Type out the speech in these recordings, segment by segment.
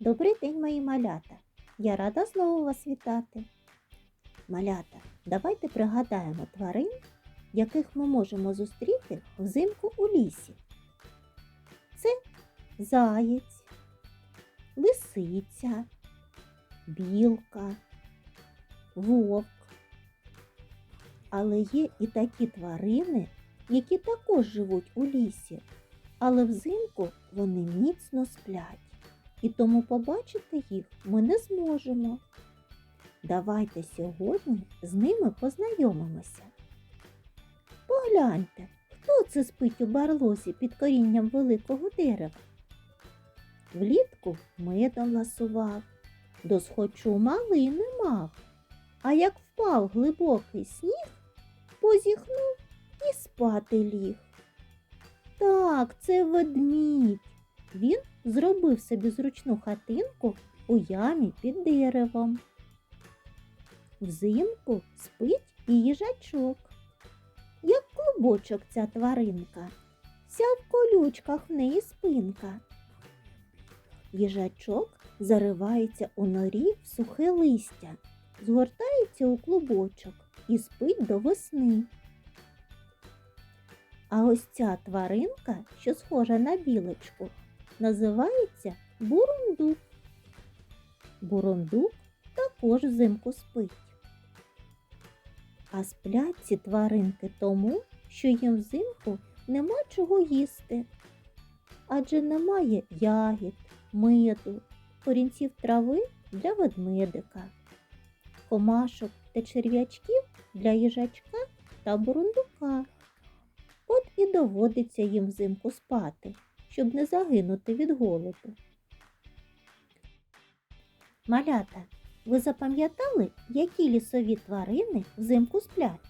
Добрий день, мої малята. Я рада знову вас вітати. Малята, давайте пригадаємо тварин, яких ми можемо зустріти взимку у лісі. Це заєць, лисиця, білка, вовк. Але є і такі тварини, які також живуть у лісі, але взимку вони міцно сплять і тому побачити їх ми не зможемо. Давайте сьогодні з ними познайомимося. Погляньте, хто це спить у барлозі під корінням великого дерева. Влітку медом ласував, досхочу малини мав, а як впав глибокий сніг, позіхнув і спати ліг. Так, це ведмідь. Він зробив собі зручну хатинку у ямі під деревом. Взимку спить і їжачок. Як клубочок ця тваринка, вся в колючках в неї спинка. Їжачок заривається у норі в сухе листя, згортається у клубочок і спить до весни. А ось ця тваринка, що схожа на білочку, називається бурундук. Бурундук також взимку спить. А сплять ці тваринки тому, що їм взимку нема чого їсти. Адже немає ягід, меду, корінців трави для ведмедика, комашок та черв'ячків для їжачка та бурундука. От і доводиться їм взимку спати щоб не загинути від голоду. Малята, ви запам'ятали, які лісові тварини взимку сплять?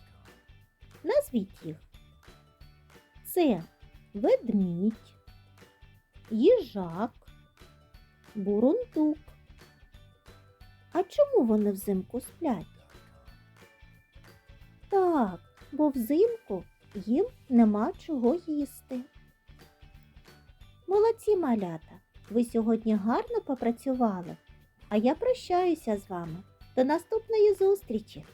Назвіть їх. Це ведмідь, їжак, бурундук. А чому вони взимку сплять? Так, бо взимку їм нема чого їсти. Молодці малята! Ви сьогодні гарно попрацювали, а я прощаюся з вами. До наступної зустрічі!